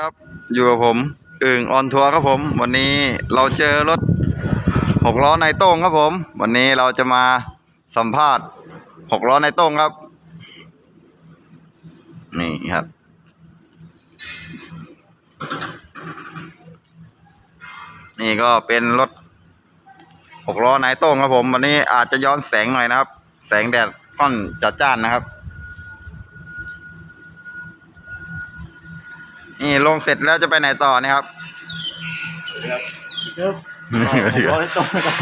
ครับอยู่กับผมอึ่งออนทัวร์ครับผม วันนี้เราเจอรถหกล้อในโต้งครับผม วันนี้เราจะมาสัมภาษณ์หกล้อในโต้งครับ นี่ครับ นี่ก็เป็นรถหกล้อในโต้งครับผม วันนี้อาจจะย้อนแสงหน่อยนะครับ แสงแดดค่อนจัดจ้านนะครับ นี่ลงเสร็จแล้วจะไปไหนต่อเนะครับครับครับร้อยต้นครับ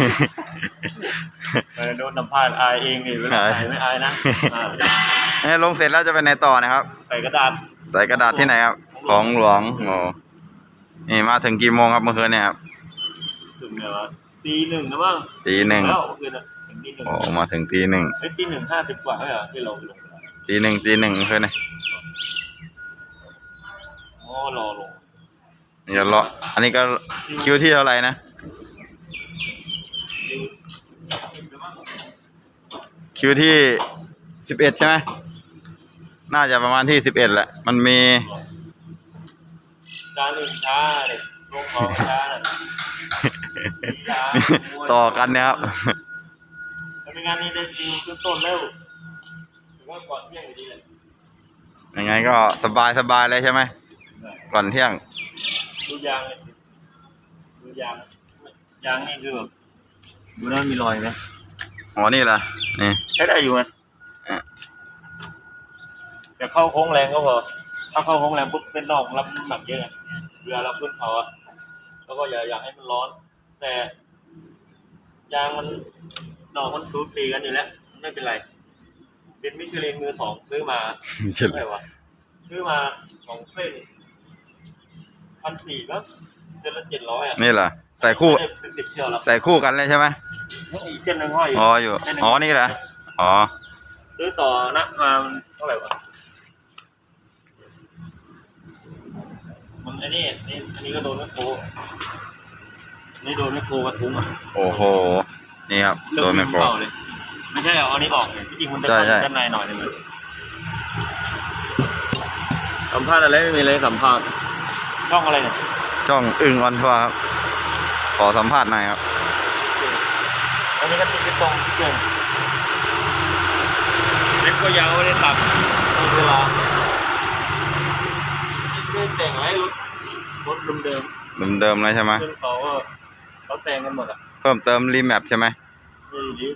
เออโดนสัมภาษณ์อายเองนี่เวลาใส่ไม่อายนะอ่านี่ลงเสร็จแล้วจะไปไหนต่อนะครับ ใส่กระดาษ ใส่กระดาษที่ไหนครับ ของหลวงโอ้นี่มาถึงกี่โมงครับเมื่อคืนเนี่ยครับถึงเนี่ยวะตีหนึ่งนะมั้งตีหนึ่งแล้วเมื่อคืนอะถึงตีหนึ่งโอ้มาถึงตีหนึ่งเอ้ยตีหนึ่งห้าสิบกว่าไม่เหรอที่เราลงตีหนึ่งตีหนึ่งเมื่อคืนเนี่ย อ๋อรอลงเดี๋ยวรออันนี้ก็คิวที่เท่าไหร่นะคิวที่สิบเอ็ดใช่ไหมน่าจะประมาณที่สิบเอ็ดแหละ มันมีช้าหนึ่งช้าเลยลงของช้าน่ะช้าต่อกันเนี่ยครับแล้วเป็นงานนี้ได้คิวขึ้นต้นแล้วถือว่าก่อนเที่ยงอยู่ดีเลยยังไงก็สบายสบายเลยใช่ไหม ก่อนเที่ยง ดูยางเลยดูยางยางนี่คือแบบดูแล้วมีรอยไหมอ๋อนี่เหรอนี่ใช้ได้อยู่ไหมอะจะเข้าโค้งแรงก็พอถ้าเข้าโค้งแรงปุ๊บเส้นนอกมันรับน้ำหนักเยอะไงเวลาเราขึ้นเขาอะแล้วก็อย่าอย่าให้มันร้อน แต่ยางมันนอกมันสูสีกันอยู่แล้วไม่เป็นไรเป็นมิชลินมือสองซื้อมาใช่เท่าไหร่วะซื้อมาสองเส้น พันสี่ก็เดือนละเจ็ดร้อยอะนี่เหรอใส่คู่ไม่ได้เป็นสิบเที่ยวแล้วใส่คู่กันเลยใช่ไหมอีกเส้นหนึ่งห้อยอยู่อ๋ออยู่อ๋อนี่เหรออ๋อซื้อต่อนะมามันเท่าไหร่วะมันไอ้นี่นี่อันนี้ก็โดนแมคโครอันนี่โดนแมคโครกระทุ้งอะโอ้โหนี่ครับเลิกโดนวิ่ไม่งพอเปล่าเลยไม่ใช่เอาอันนี้ออกเลยที่จริงมันจะใช่ใช่ ด้านในหน่อยหนึงเลยสัมภาษณ์อะไรไม่มีเลยสัมภาษณ์ ช่องอะไรเนี่ยช่องอึ่งออนทัวร์ครับ ขอสัมภาษณ์หน่อยครับอันนี้ก็ติดไปตรงที่เกินเล็บก็ยาวไม่ได้ตัดตอนเวลาไม่ได้แต่งอะไรรถรถเดิมๆเดิมๆเลยใช่ไหมเพื่อนเขาก็เขาแซงกันหมดอะเพิ่มเติมรีแมปใช่ไหมรีรี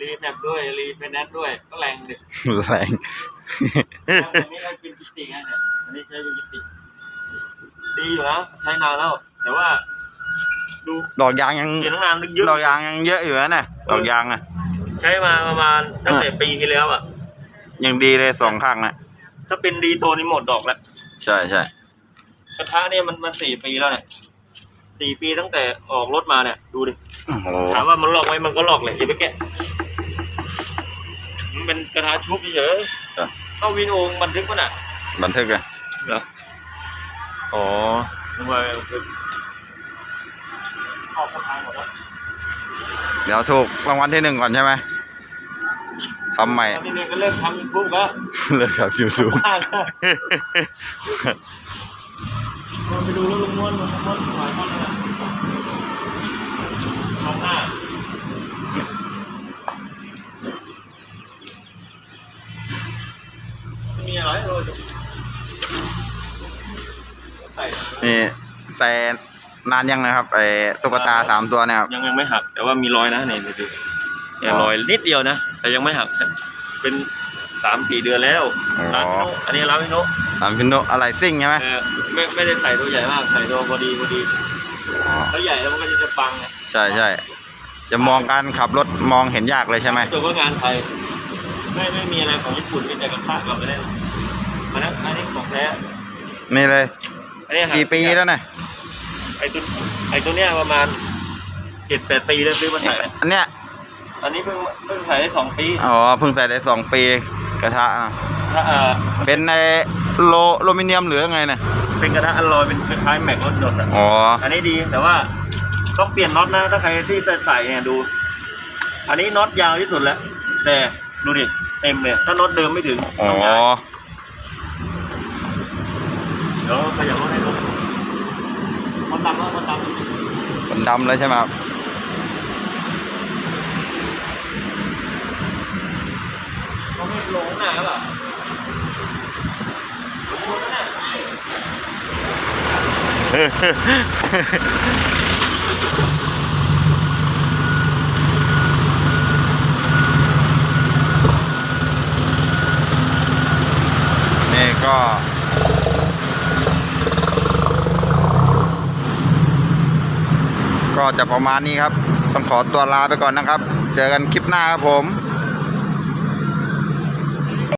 รีแมปด้วยรีไฟแนนซ์ด้วยก็แรงดิแรง อันนี้ใช้เป็นกิติไงเนี่ยอันนี้ใช้เป็นกิติ ดีอยู่นะใช้นานแล้ว แต่ว่า ดูดอกยางยังเปลี่ยนตั้งนานนึกเยอะดอกยางยังเยอะอยู่นะเนี่ยดอกยางอะ ใช้มาประมาณตั้งแต่ปีที่แล้วอะยังดีเลยสองข้างนะถ้าเป็นดีตัวนี้หมดดอกแล้วใช่ใช่กระทะเนี่ยมันมาสี่ปีแล้วเนี่ยสี่ปีตั้งแต่ออกรถมาเนี่ยดูดิโอ้โหถามว่ามันลอกไหมมันก็ลอกเลยอย่าไปแกะมันเป็นกระทะชุบเฉยๆเข้าวินโองบันทึกมันอะ บันทึกอะเหรอ อ๋อนึกว่าบันทึกออกกระทางหมดแล้วเดี๋ยวถูกรางวัลที่หนึ่งก่อนใช่ไหมทำใหม่ตอนนี้เนี่ยก็เริ่มทำยูทูบแล้วเลิกครับยูทูบบ้านแล้วไปดูแล้วลุงม้วนลุงม้วนหวานมากเลยมองหน้าไม่มีอะไรเลย นี่ใส่นานยังนะครับไอ้ตุ๊กตาสามตัวเนี่ยครับ ยังยังไม่หัก แต่ว่ามีรอยนะเนี่ยดูเนี่ยรอยนิดเดียวนะ แต่ยังไม่หัก เป็นสามสี่เดือนแล้วร้านพี่โนอันนี้ร้านพี่โนสามพินโนอะไรซิ่งใช่ไหมเออไม่ไม่ได้ใส่ตัวใหญ่มาก ใส่ตัวพอดีพอดีอ๋อถ้าใหญ่แล้วมันก็จะปังไงใช่ใช่จะมองการขับรถมองเห็นยากเลยใช่ไหมตัวก็งานไทย ไม่ไม่มีอะไรของญี่ปุ่นมีแต่กระทะกับอะไรอันนั้นอันนี้ของแท้นี่เลย อันนี้หักี่ปีแล้วเนี่ยไอ้ตัวไอ้ตัวเนี้ยประมาณเจ็ดแปดปีแล้วซื้อมาใส่อันเนี้ยอันนี้เพิ่งเพิ่งใส่ได้สองปีอ๋อเพิ่งใส่ได้สองปีกระทะอะถ้าเอ่อเป็นในโลโลมิเนียมหรือไงเนี่ยเป็นกระทะอลลอยเป็นคล้ายๆแม็กรถยนต์อะอ๋ออันนี้ดีแต่ว่าต้องเปลี่ยนน็อตนะ ถ้าใครที่จะใส่เนี่ยดู อันนี้น็อตยาวที่สุดแล้ว แต่ดูดิเต็มเลยถ้าน็อตเดิมไม่ถึงอ๋อต้องย้ายเดี๋ยวขยับรถให้ลงมันดำแล้วมันดำ มัน ดำเลยใช่ไหมครับเขาไม่ลงหน้าหรอลงหน้านี่ก็ ก็จะประมาณนี้ครับ ต้องขอตัวลาไปก่อนนะครับ เจอกันคลิปหน้าครับผม